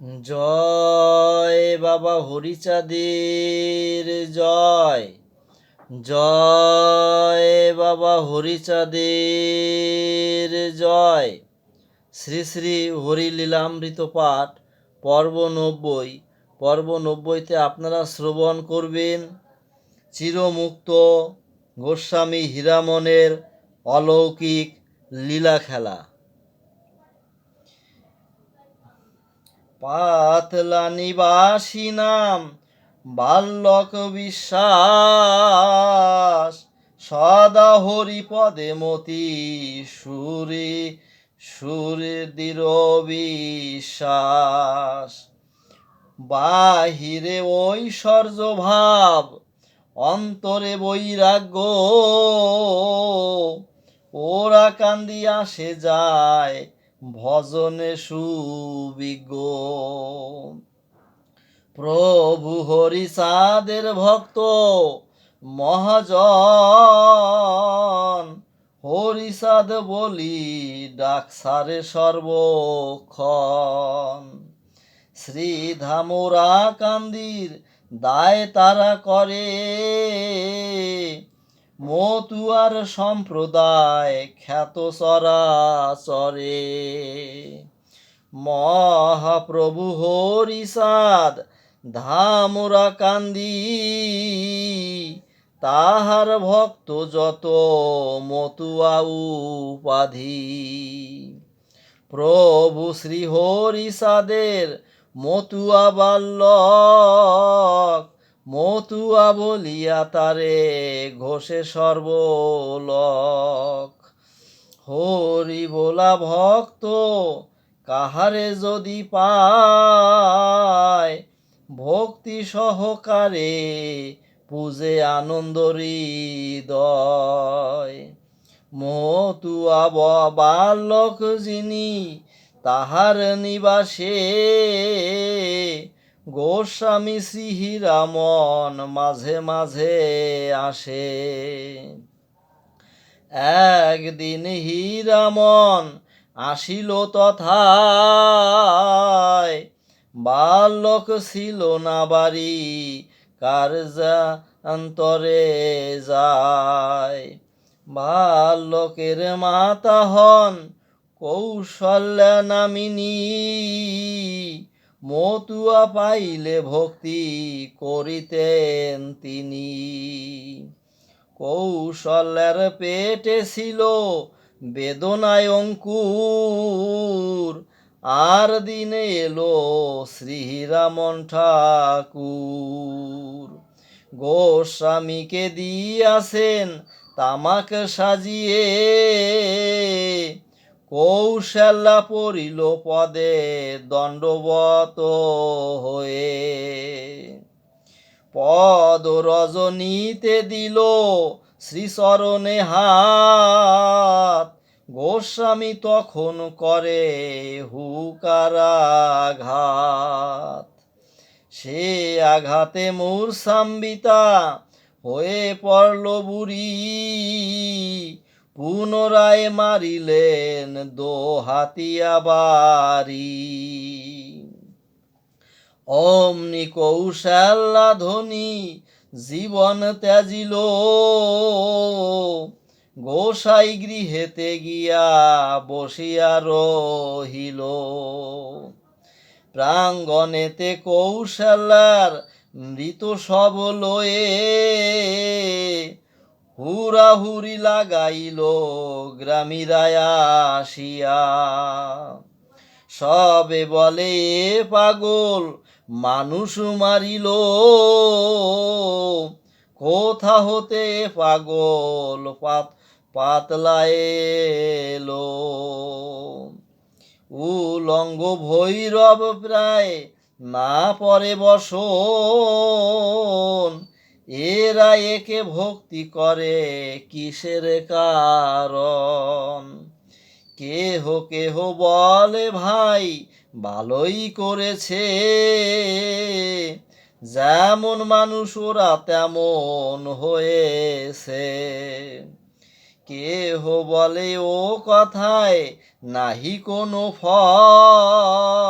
জয় বাবা হরিচাঁদের, জয়। জয় বাবা হরিচাঁদের, জয়। শ্রী শ্রী হরিলীলামৃত পাঠ, পর্ব নব্বই। পর্ব নব্বইতে আপনারা শ্রবণ করবেন। চিরমুক্ত গোস্বামী হীরামনের অলৌকিক লীলা খেলা। পাতলা নিবাসী নাম, বাল্যক বিশ্বাস। সদা হরিপদে মতি সুরে সুরে দৃঢ় বিশ্বাস। বাহিরে ঐশ্বর্য ভাব, অন্তরে বৈরাগ্য। ওরা কান্দি আসে যায় ভজনে সুবিজ্ঞ প্রভু হরিসাদের ভক্ত, মহাজন। হরিসাদ বলি ডাকসারে সর্বক্ষণ। শ্রী ধামরা কান্দির দায় তারা করে। মতুয়ার সম্প্রদায় খ্যাত চরাচরে মহাপ্রভু হরিসাদ ধামরা কান্দি, তাহার ভক্ত যত মতুয়া উপাধি। প্রভু শ্রী হরিসাদের মতুয়া বাল্যক মতুয়া বলিয়া তারে ঘোষে সর্বলক। হরি বলা ভক্ত, কাহারে যদি পায় ভক্তি সহকারে পূজে আনন্দ হৃদয়। মতুয়া বালক যিনি তাহার নিবাসে গোস্বামী শ্রীহীরামন মাঝে মাঝে আসে। একদিন হীরামন আসিল তথায়, বালক ছিল না বাড়ি কার্যান্তরে যায়। বালকের মাতা হন কৌশল্যা নামিনী মতুয়া পাইলে ভক্তি করিতেন তিনি। কৌশলের পেটে ছিল বেদনায় অঙ্কুর, আর দিনে এলো শ্রীরামন ঠাকুর। গোস্বামীকে দিয়াছেন তামাক সাজিয়ে কৌশল্যা পড়িল পদে দণ্ডবত হয়ে। পদ রজনীতে দিল শ্রীচরণে হাত। গোস্বামী তখন করে হুকারাঘাত। সে আঘাতে মূর্ছাম্বিতা হয়ে পড়ল বুড়ি। পুনরায় মারিলেন দো হাতিয়া বাড়ি। অমনি কৌশল্যা ধ্বনি জীবন ত্যাজিল। গোসাই গৃহেতে গিয়া বসিয়া রহিল। প্রাঙ্গণেতে কৌশল্যার মৃত সব লয়ে হুরাহুরি লাগাইল গ্রামীরায় আসিয়া। সবে বলে, পাগল, মানুষ মারিল। কোথা হতে পাগল পাত, পাতলা এলো? উলঙ্গ ভৈরব প্রায় না পরে বসন। এরা একে ভক্তি করে কিসের কারণ? কেহ কেহ বলে, ভাই, ভালোই করেছে। যেমন মানুষ, ওরা তেমন হয়েছে। কেহ বলে, ও কথায় নাহি কোনো ফল।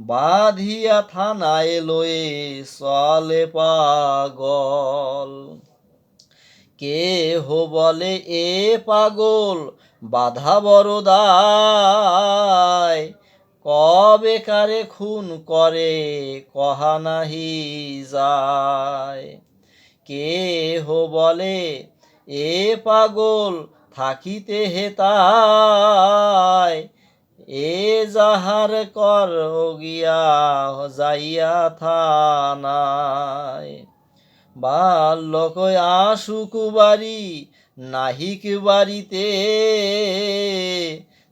বাঁধিয়া থানায় লয়ে চলে পাগল। কেহ বলে, এ পাগল, বাধা বড় দায় কবে কারে খুন করে, কহা নাহি যায়? কেহ বলে, এ পাগল, থাকিতে হেতায়। এ যাহার কর গিয়া যাইয়া থানায়। বাল্যক আসুক বাড়ি, নাহিক বাড়িতে,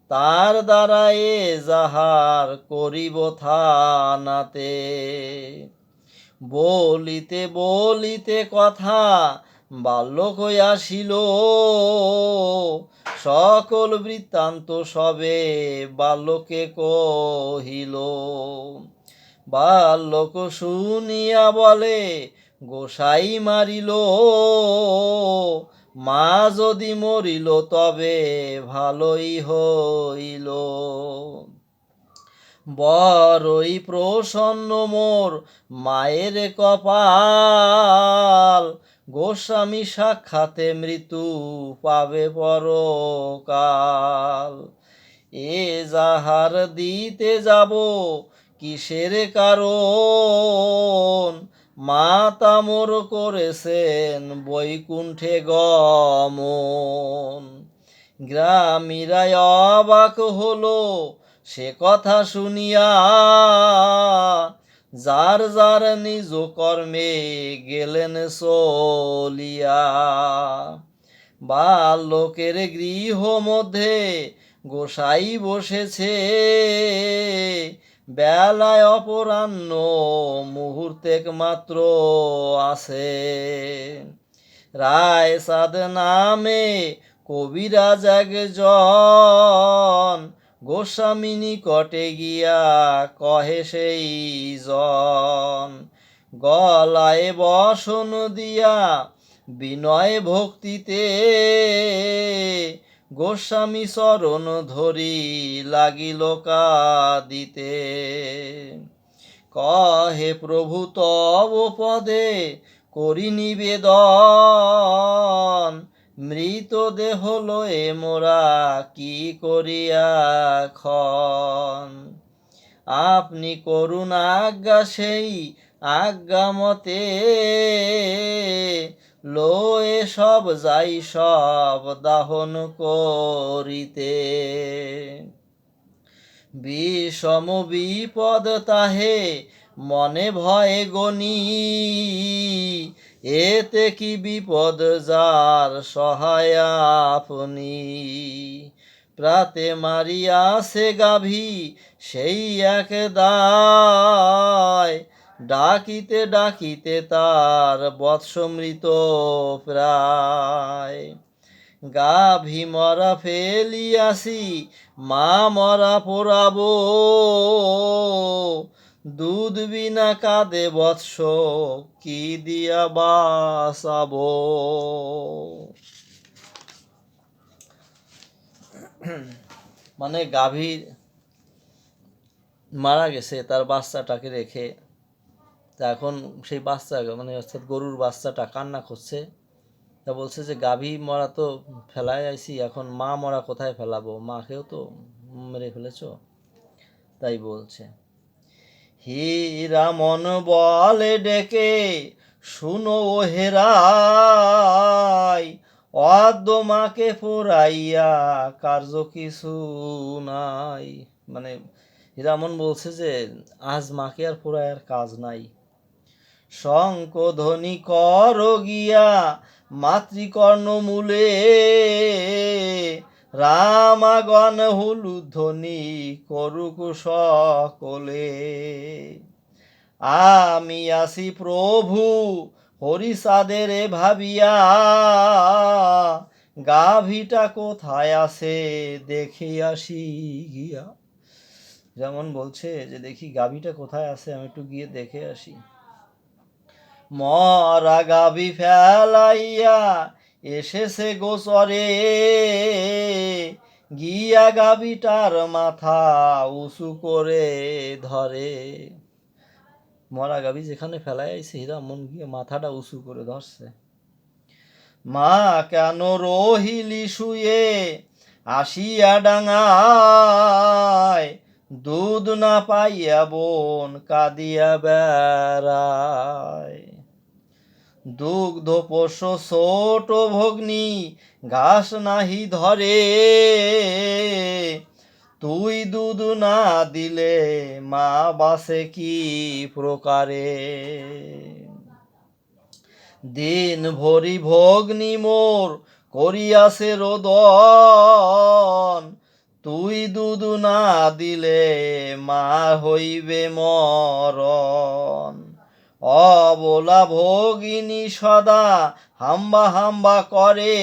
তার দ্বারা এ যাহার করিব থানাতে। বলিতে বলিতে কথা বাল্যক আসিল। সকল বৃত্তান্ত সবে বাল্যকে কহিল। বাল্যক শুনিয়া বলে, গোসাই মারিল। মা যদি মরিল তবে ভালোই হইল। বড়ই প্রসন্ন মোর মায়ের কপাল। গোস্বামী সাক্ষাতে মৃত্যু পাবে পরকাল। এ যাহার দিতে যাব, কিসের কারণ? মাতা মোর করেছেন বৈকুণ্ঠে গমন। গ্রামীরাই অবাক হলো সে কথা শুনিয়া। যার যার নিজ কর্মে গেলেন চলিয়া। বালকের গৃহ মধ্যে গোসাই বসেছে। বেলায় অপরাহ্ন মুহূর্তেক মাত্র আছে। রায় সাদ নামে কবিরাজ একজন। গোস্বামী নিকটে গিয়া কহে সেই জন, গলায় বসন দিয়া বিনয় ভক্তিতে গোস্বামী চরণ ধরি লাগিল কাদিতে। কহে প্রভু, তব পদে করি নিবেদন মৃতদেহ লয়ে মোরা কি করিয়া খন? আপনি করুন আজ্ঞা সেই আজ্ঞা মতে লয়ে সব যাই, সব দাহন করিতে। বিষম বিপদ তাহে মনে ভয়ে গনি এতে কি বিপদ যার সহায় আপনি? প্রাতে মারিয়াছে গাভী, সেই এক দায়। ডাকিতে ডাকিতে তার বৎসমৃত প্রায়। গাভী মরা ফেলিয়াছি, মা মরা পোড়াবো। দুধ বিনা কাঁদে বৎস, কি দিয়া বাসাবো মানে গাভীর মারা গেছে, তার বাচ্চাটাকে রেখে। তা এখন সেই বাচ্চা মানে অর্থাৎ গরুর বাচ্চাটা কান্না করছে। তা বলছে যে, গাভী মরা তো ফেলায় আইছি, এখন মা মরা কোথায় ফেলাবো? মাকেও তো মেরে ফেলেছ? তাই বলছে। হীরা মন বলে ডেকে, শুনো ও হেরাই অদ্য মাকে পোড়াইয়া কার্য কিছু নাই। মানে হীরামন বলছে যে, আজ মাকে আর পোড়াইয়ার কাজ নাই। শঙ্কধ্বনি কর গিয়া, মাতৃকর্ণ মূলে রামাগণ হলুদ ধ্বনি করুক সকলে। আমি আসি প্রভু হরিসাদের ভাবিয়া, গাভীটা কোথায় আছে দেখে আসি গিয়া যেমন বলছে যে দেখি গাভীটা কোথায় আছে, আমি একটু গিয়ে দেখে আসি। মরা গাভী ফেলাইয়া এসেছে গোসরে গিয়া গাবিটার মাথা উঁচু করে ধরে। মরা গাবি যেখানে ফেলাই আইছে হীরামন গিয়ে মাথাটা উঁচু করে ধরছে। মা, কেন রহিলি শুয়ে? আসিয়া ডাঙায়, দুধ না পাইয়া বোন কাঁদিয়া বেড়ায়। দুগ্ধ পোষ ছোট ভগ্নি, ঘাস নাহি ধরে। তুই দুধ না দিলে মা বাসে কি প্রকারে? দিন ভরি ভগ্নি মোর করিয়াছে রোদন। তুই দুধ না দিলে মা হইবে মরণ। অবলা ভগিনী সদা হাম্বা হাম্বা করে।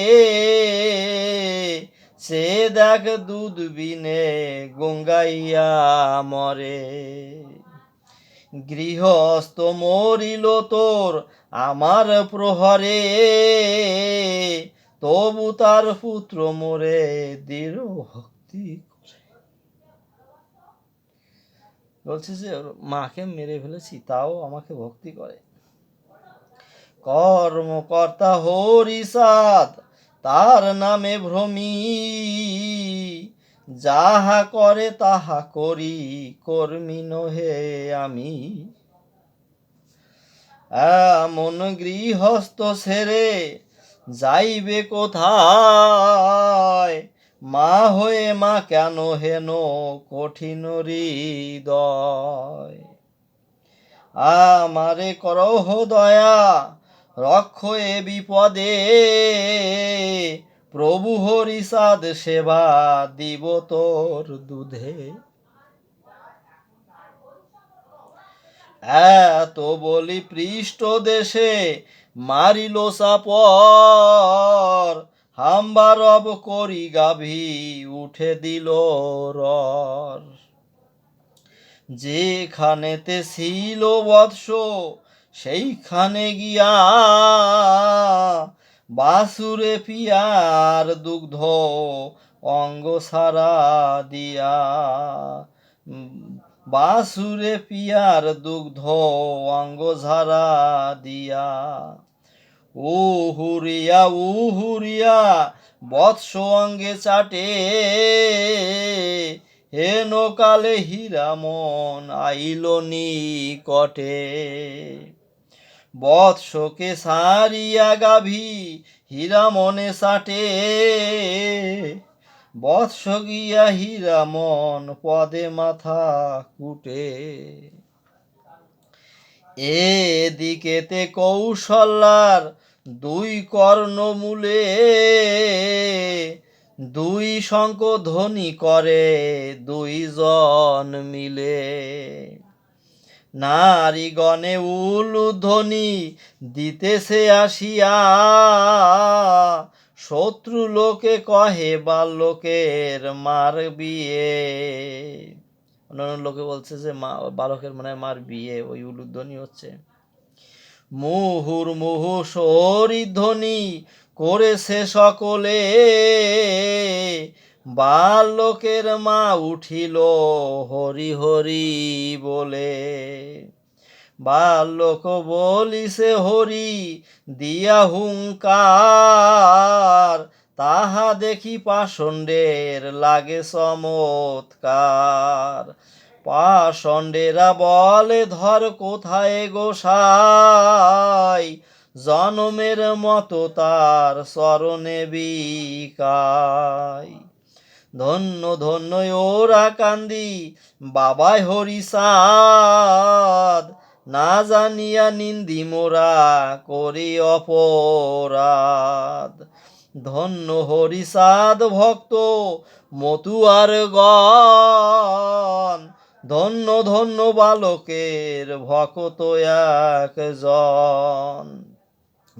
সে দেখ দুধ বিনে গঙ্গাইয়া মরে। গৃহস্থ মরিল তোর আমার প্রহরে। তবু তার পুত্র মোরে দৃঢ় ভক্তি করে বলছে যে, মাকে মেরে ফেলেছি, তাও আমাকে ভক্তি করে। কর্মকর্তা হরিসাদ তার নামে ভ্রমি। যাহা করে তাহা করি, কর্মী নহে আমি। এমন গৃহস্থ ছেড়ে যাইবে কোথায়? মা হয়ে মা কেন হেন কঠিন হৃদয়? আমারে করহ দয়া, রক্ষ এ বিপদে। প্রভু হরিসাদ সেবা দিব তোর দুধে। এত বলি পৃষ্ঠ দেশে মারিল সাপর হাম্বারব করি গাভী উঠে দিল রর। যেখানেতে ছিল বৎস, সেইখানে গিয়া বাসুরে পিয়ার দুগ্ধ অঙ্গ সারা দিয়া। বাসুরে পিয়ার দুগ্ধ অঙ্গ ঝারা দিয়া। উহুরিয়া উহুরিয়া বৎস অঙ্গে চাটে। হেন কালে হীরামন আইল নিকটে। বৎসকে সারিয়া গাভী হীরামনে সাটে বৎস গিয়া হীরামন পদে মাথা কুটে। এদিকেতে কৌশলার দুই কর্ণমূলে, দুই শঙ্খ ধ্বনি করে দুইজন মিলে। নারীগণে উলুধ্বনি দিতেছে আসিয়া, শত্রু লোকে কহে, বালকের মার বিয়ে। অন্যান্য লোকে বলছে যে মা, বালকের মানে মার বিয়ে, ওই উলুধ্বনি হচ্ছে। মুহুর মুহু সরিধ্বনি করেছে সকলে। বালকের মা উঠিল হরি হরি বলে। বালক বলিছে, হরি, দিয়া হুঙ্কার। তাহা দেখি পাষণ্ডের লাগে চমৎকার। পাষণ্ডেরা বলে, ধর কোথায় গোসাই জনমের মতো তার চরণে বিকায় ধন্য ধন্য ওরা কান্দি, বাবাই হরিসাদ না জানিয়া নিন্দি মোরা করি অপরাধ। ধন্য হরিসাদ ভক্ত মতুয়ার গণ। ধন্য ধন্য বালকের ভকত একজন।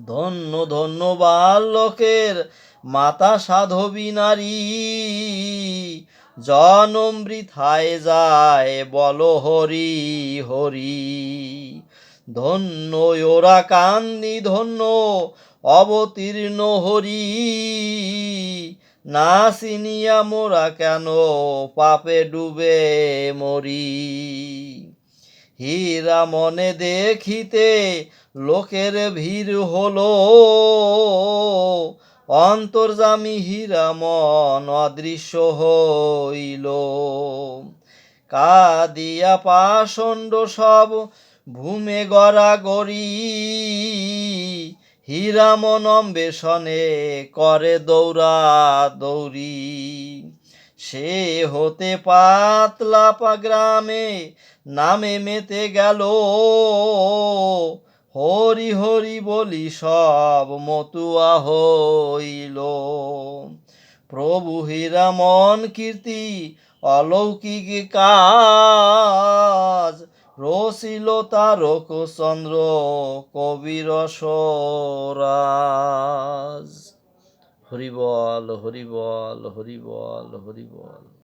ধন্য ধন্য বালকের মাতা সাধবী নারী জনম বৃথায় যায় বল হরি হরি। ধন্য ওরা কান্দি, ধন্য অবতীর্ণ হরি। না চিনিয়া মোরা কেন পাপে ডুবে মরি? হীরা মনে দেখিতে লোকের ভিড় হলো। অন্তর্জামী হীরা মন অদৃশ্য হইল। কাদিয়া পাষণ্ড সব ভূমে গড়াগড়ি। হীরামন অম্বেষণে করে দৌড়া দৌড়ি। সে হতে পাতলাপা গ্রামে নামে মেতে গেল। হরি হরি বলি সব মতুয়া হইল। প্রভু হীরামন কীর্তি অলৌকিক কাজ। রসিল তারক চন্দ্র কবির সরাজ হরিবল হরিবল হরিবল হরিবল